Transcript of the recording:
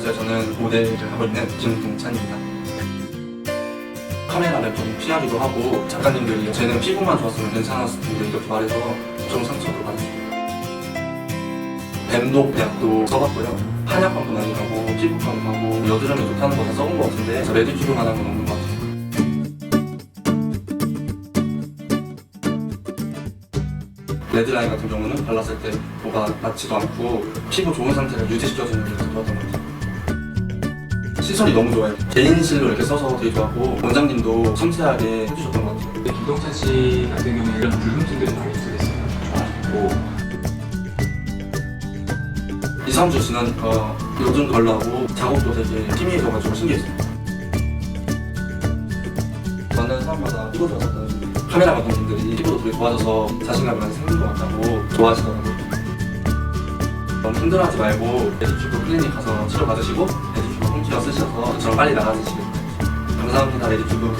안녕하세요. 저는 모델을 하고 있는 김동찬입니다. 카메라를 좀 피하기도 하고 작가님들이 쟤는 피부만 좋았으면 괜찮았을 텐데 이렇게 말해서 좀 상처도 받았어요. 뱀독 약도 써봤고요. 한약방도 많이 가고 피부과도 가고 여드름이 좋다는 거 다 써본 것 같은데 그래서 메디큐르만한 건 없는 것 같아요. 레드라인 같은 경우는 발랐을 때 뭐가 낫지도 않고 피부 좋은 상태를 유지시켜주는 게 좋았던 것 같아요. 시설이 너무 좋아요. 개인실로 이렇게 써서 되게 좋았고 원장님도 섬세하게 해주셨던 것 같아요. 근데 김동찬 씨 같은 경우에 이런 불금증들이 많이 있었어요. 좋아하고 2, 3주 지나니까 요즘 걸나고 작업도 되게 희미해져가지고 신기했어요. 만나는 사람마다 피부 좋아졌다는 카메라 감독님들이 피부도 되게 좋아져서 자신감이 많이 생긴 것 같다고 좋아하시더라고요. 힘들어하지 말고 레디큐브 클리닉 가서 치료 받으시고 레디큐브 홈케어 쓰셔서 저처럼 빨리 나가시길 감사합니다 레디큐브